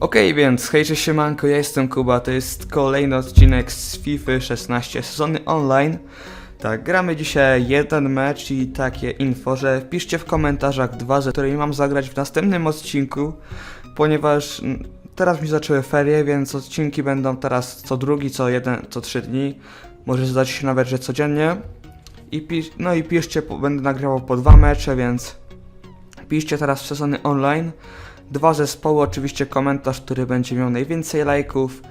Okej, więc hejże siemanko, ja jestem Kuba, to jest kolejny odcinek z FIFA 16 sezony online. Tak, gramy dzisiaj jeden mecz i takie info, że wpiszcie w komentarzach dwa, ze którymi mam zagrać w następnym odcinku, ponieważ teraz mi zaczęły ferie, więc odcinki będą teraz co drugi, co jeden, co trzy dni. Może zdać się nawet, że codziennie. I no i piszcie, będę nagrywał po dwa mecze, więc piszcie teraz w sezony online. Dwa zespoły, oczywiście komentarz, który będzie miał najwięcej lajków,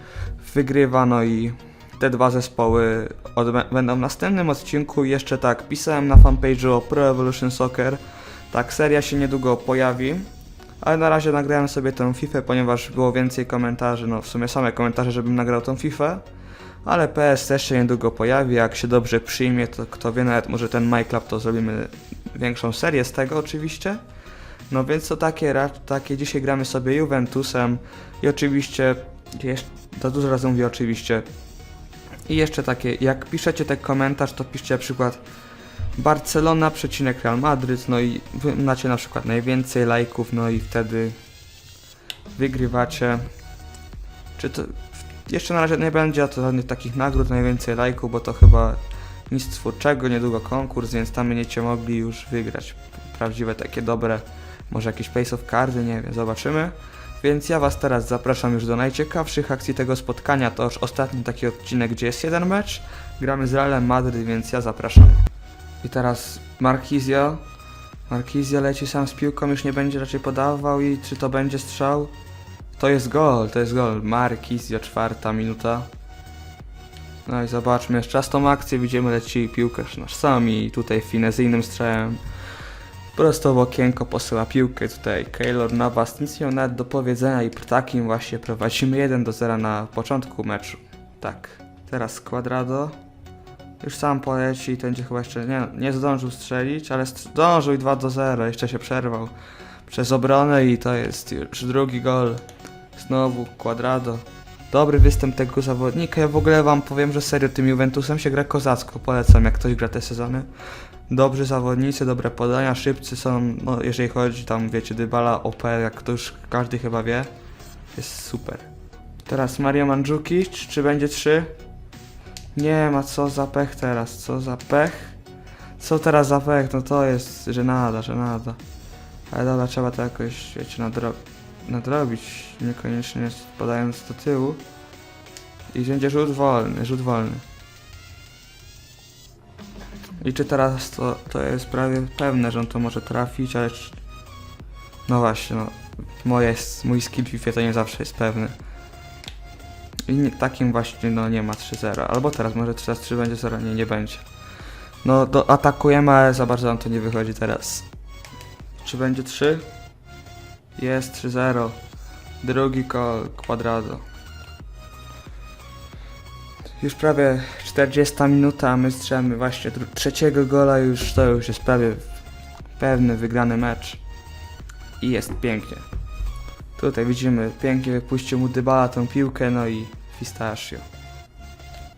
wygrywa, no i te dwa zespoły będą w następnym odcinku. Jeszcze tak, pisałem na fanpage'u o Pro Evolution Soccer, tak, seria się niedługo pojawi, ale na razie nagrałem sobie tę FIFA, ponieważ było więcej komentarzy, no w sumie same komentarze, żebym nagrał tą FIFA, ale PS też się niedługo pojawi, jak się dobrze przyjmie, to kto wie, nawet może ten MyClub to zrobimy większą serię z tego oczywiście. No więc to takie, takie dzisiaj gramy sobie Juventusem i oczywiście, jeszcze, dużo razy mówię oczywiście. I jeszcze takie, jak piszecie ten komentarz, to piszcie na przykład Barcelona przecinek Real Madryt, no i macie na przykład najwięcej lajków, no i wtedy wygrywacie. Czy to, jeszcze na razie nie będzie to żadnych takich nagród, najwięcej lajków, bo to chyba nic twórczego, niedługo konkurs, więc tam będziecie mogli już wygrać prawdziwe takie dobre może jakieś place of cardy, nie wiem, zobaczymy. Więc ja Was teraz zapraszam już do najciekawszych akcji tego spotkania. To już ostatni taki odcinek, gdzie jest jeden mecz. Gramy z Realem Madryt, więc ja zapraszam. I teraz Marquizio. Marquizio leci sam z piłką, już nie będzie raczej podawał i czy to będzie strzał? To jest gol, to jest gol. Marquizio, czwarta minuta. No i zobaczmy, jeszcze raz tą akcję, widzimy leci piłkę nasz sam i tutaj finezyjnym strzałem Prosto w okienko posyła piłkę tutaj Keylor Navas, nic nie nawet do powiedzenia i takim właśnie prowadzimy 1 do 0 na początku meczu. Tak, teraz Quadrado. Już sam poleci, to będzie chyba jeszcze, nie, nie zdążył strzelić, ale zdążył i 2 do 0, jeszcze się przerwał przez obronę i to jest już drugi gol. Znowu Quadrado. Dobry występ tego zawodnika, ja w ogóle wam powiem, że serio tym Juventusem się gra kozacko, polecam jak ktoś gra te sezony dobrzy zawodnicy, dobre podania, szybcy są, no jeżeli chodzi tam, wiecie, Dybala, OP, jak to już każdy chyba wie, jest super. Teraz Mario Mandzukic, czy będzie 3? Nie ma, co za pech teraz, co za pech? Co teraz za pech? No to jest żenada, żenada. Ale dobra, trzeba to jakoś, wiecie, nadro nadrobić, niekoniecznie podając do tyłu. I będzie rzut wolny, rzut wolny. I czy teraz to, to jest prawie pewne, że on to może trafić, ale. No właśnie, no. Moje, mój skill FIFA to nie zawsze jest pewny. I nie, takim właśnie, no nie ma 3-0. Albo teraz może teraz 3 będzie 0, nie, nie będzie. No, do, atakujemy, ale za bardzo nam to nie wychodzi teraz. Czy będzie 3? Jest 3-0. Drugi kol, kwadrado. Już prawie 40 minuta, a my strzelamy właśnie trzeciego gola, już to już jest prawie pewny wygrany mecz. I jest pięknie. Tutaj widzimy, pięknie wypuścił mu Dybala tą piłkę, no i Pistachio.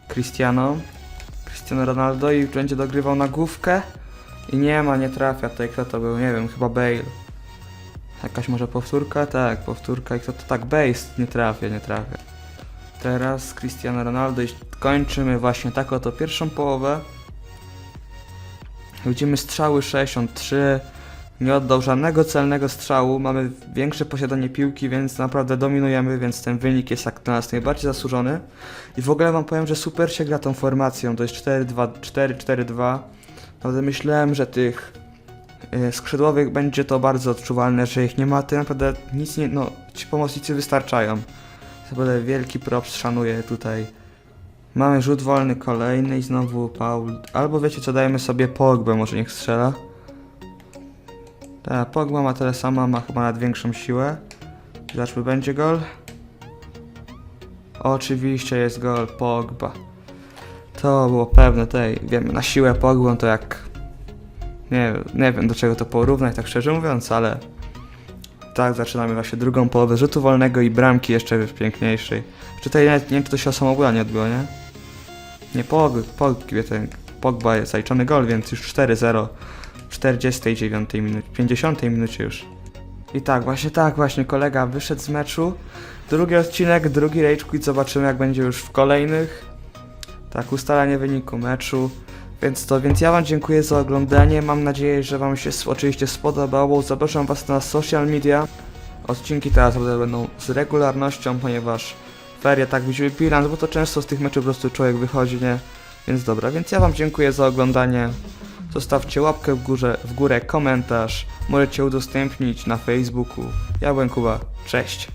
Cristiano. Cristiano Ronaldo i będzie dogrywał na główkę. I nie ma, nie trafia tutaj, kto to był, nie wiem, chyba Bale. Jakaś może powtórka? Tak, powtórka i kto to tak, Bale nie trafia, nie trafia. Teraz Cristiano Ronaldo i kończymy właśnie tak oto pierwszą połowę. Widzimy strzały 63. Nie oddał żadnego celnego strzału. Mamy większe posiadanie piłki, więc naprawdę dominujemy, więc ten wynik jest jak dla nas najbardziej zasłużony. I w ogóle wam powiem, że super się gra tą formacją. To jest 4-2-4-4-2. Naprawdę myślałem, że tych y, skrzydłowych będzie to bardzo odczuwalne, że ich nie ma. To naprawdę nic nie. No, ci pomocnicy wystarczają. Naprawdę wielki props szanuję tutaj. Mamy rzut wolny kolejny i znowu Paul. Albo wiecie co, dajemy sobie Pogbę, może niech strzela. Tak, Pogba ma tyle samo, ma chyba nawet większą siłę. Zobaczmy, będzie gol. Oczywiście jest gol Pogba. To było pewne, tutaj wiemy, na siłę Pogbą to jak... Nie, nie wiem do czego to porównać, tak szczerze mówiąc, ale... Tak, zaczynamy właśnie drugą połowę rzutu wolnego i bramki jeszcze piękniejszej. Czy tutaj nie, nie wiem, czy to się o samobuda nie odbyło, nie? Nie, Pog, Pog, ten Pogba jest zaliczony gol, więc już 4-0 w 49 minucie, 50 minucie już. I tak, właśnie tak, właśnie kolega wyszedł z meczu. Drugi odcinek, drugi Rage Quit, zobaczymy jak będzie już w kolejnych. Tak, ustalanie wyniku meczu. Więc to, więc ja wam dziękuję za oglądanie, mam nadzieję, że wam się oczywiście spodobało. Zapraszam was na social media. Odcinki teraz będą z regularnością, ponieważ ferie tak widziły bilans, bo to często z tych meczów po prostu człowiek wychodzi, nie? Więc dobra, więc ja wam dziękuję za oglądanie. Zostawcie łapkę w górze, w górę, komentarz. Możecie udostępnić na Facebooku. Ja byłem Kuba. Cześć.